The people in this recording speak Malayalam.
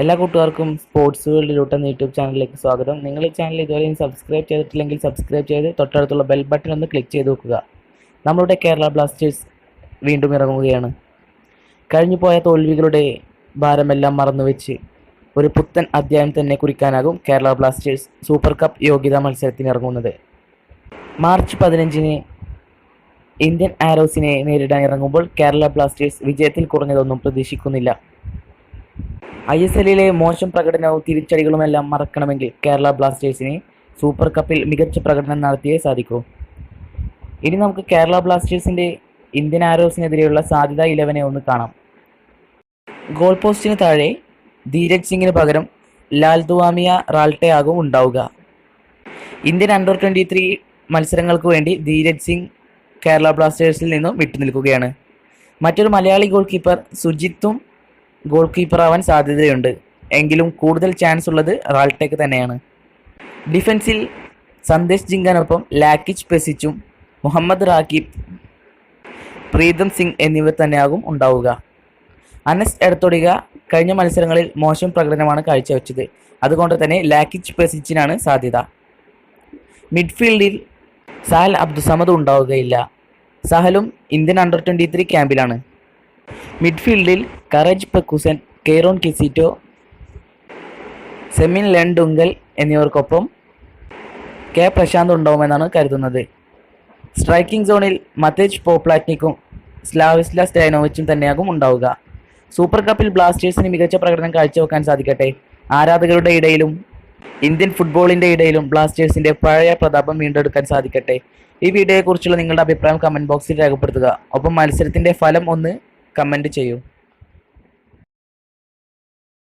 എല്ലാ കൂട്ടുകാർക്കും സ്പോർട്സ് വേൾഡ് എന്ന യൂട്യൂബ് ചാനലിലേക്ക് സ്വാഗതം. നിങ്ങൾ ഈ ചാനൽ ഇതുവരെയും സബ്സ്ക്രൈബ് ചെയ്തിട്ടില്ലെങ്കിൽ സബ്സ്ക്രൈബ് ചെയ്ത് തൊട്ടടുത്തുള്ള ബെൽ ബട്ടൺ ഒന്ന് ക്ലിക്ക് ചെയ്ത് നോക്കുക. നമ്മളുടെ കേരള ബ്ലാസ്റ്റേഴ്സ് വീണ്ടും ഇറങ്ങുകയാണ്. കഴിഞ്ഞു പോയ തോൽവികളുടെ ഭാരമെല്ലാം മറന്നുവെച്ച് ഒരു പുത്തൻ അധ്യായം തന്നെ കുറിക്കാനാകും കേരള ബ്ലാസ്റ്റേഴ്സ് സൂപ്പർ കപ്പ് യോഗ്യതാ മത്സരത്തിന് ഇറങ്ങുന്നത്. മാർച്ച് പതിനഞ്ചിന് ഇന്ത്യൻ ആരോസിനെ നേരിടാൻ ഇറങ്ങുമ്പോൾ കേരള ബ്ലാസ്റ്റേഴ്സ് വിജയത്തിൽ കുറഞ്ഞതൊന്നും പ്രതീക്ഷിക്കുന്നില്ല. ഐ എസ് എല്ലിലെ മോശം പ്രകടനവും തിരിച്ചടികളുമെല്ലാം മറക്കണമെങ്കിൽ കേരള ബ്ലാസ്റ്റേഴ്സിനെ സൂപ്പർ കപ്പിൽ മികച്ച പ്രകടനം നടത്തിയേ സാധിക്കൂ. ഇനി നമുക്ക് കേരള ബ്ലാസ്റ്റേഴ്സിന്റെ ഇന്ത്യൻ ആരോസിനെതിരെയുള്ള സാധ്യത ഇലവനെ ഒന്ന് കാണാം. ഗോൾ പോസ്റ്റിന് താഴെ ധീരജ് സിംഗിന് പകരം ലാൽ ദുവാമിയ റാൾട്ടയാകും ഉണ്ടാവുക. ഇന്ത്യൻ അണ്ടർ ട്വന്റി ത്രീ മത്സരങ്ങൾക്ക് വേണ്ടി ധീരജ് സിംഗ് കേരള ബ്ലാസ്റ്റേഴ്സിൽ നിന്നും വിട്ടുനിൽക്കുകയാണ്. മറ്റൊരു മലയാളി ഗോൾ കീപ്പർ സുജിത്തും ഗോൾ കീപ്പർ കീപ്പറാവാൻ സാധ്യതയുണ്ട്. എങ്കിലും കൂടുതൽ ചാൻസ് ഉള്ളത് റാൾട്ടേക്ക് തന്നെയാണ്. ഡിഫൻസിൽ സന്ദേശ് ജിങ്കനൊപ്പം ലാക്കിച്ച് പെസിച്ചും മുഹമ്മദ് റാക്കിബ് പ്രീതം സിംഗ് എന്നിവർ തന്നെയാകും ഉണ്ടാവുക. അനസ് എടത്തൊടിക കഴിഞ്ഞ മത്സരങ്ങളിൽ മോശം പ്രകടനമാണ് കാഴ്ചവെച്ചത്. അതുകൊണ്ട് തന്നെ ലാക്കിച്ച് പെസിച്ചിനാണ് സാധ്യത. മിഡ്ഫീൽഡിൽ സാൽ അബ്ദുസമദ് ഉണ്ടാവുകയില്ല. സഹലും ഇന്ത്യൻ അണ്ടർ ട്വന്റി ത്രീ ക്യാമ്പിലാണ് മിഡ്ഫീൽഡിൽ Courage Pekuson Keiron Kisito Seiminlen Doungel എന്നിവർക്കൊപ്പം കെ പ്രശാന്ത് ഉണ്ടാവുമെന്നാണ് കരുതുന്നത്. സ്ട്രൈക്കിംഗ് സോണിൽ മത്തേജ് പോപ്ലാറ്റ്നിക്കും സ്ലാവിസ്ല സ്റ്റൈനോവിച്ചും തന്നെയാകും ഉണ്ടാവുക. സൂപ്പർ കപ്പിൽ ബ്ലാസ്റ്റേഴ്സിന് മികച്ച പ്രകടനം കാഴ്ചവെക്കാൻ സാധിക്കട്ടെ. ആരാധകരുടെ ഇടയിലും ഇന്ത്യൻ ഫുട്ബോളിന്റെ ഇടയിലും ബ്ലാസ്റ്റേഴ്സിന്റെ പഴയ പ്രതാപം വീണ്ടെടുക്കാൻ സാധിക്കട്ടെ. ഈ വീഡിയോയെക്കുറിച്ചുള്ള നിങ്ങളുടെ അഭിപ്രായം കമന്റ് ബോക്സിൽ രേഖപ്പെടുത്തുക. ഒപ്പം മത്സരത്തിന്റെ ഫലം ഒന്ന് കമന്റ് ചെയ്യൂ.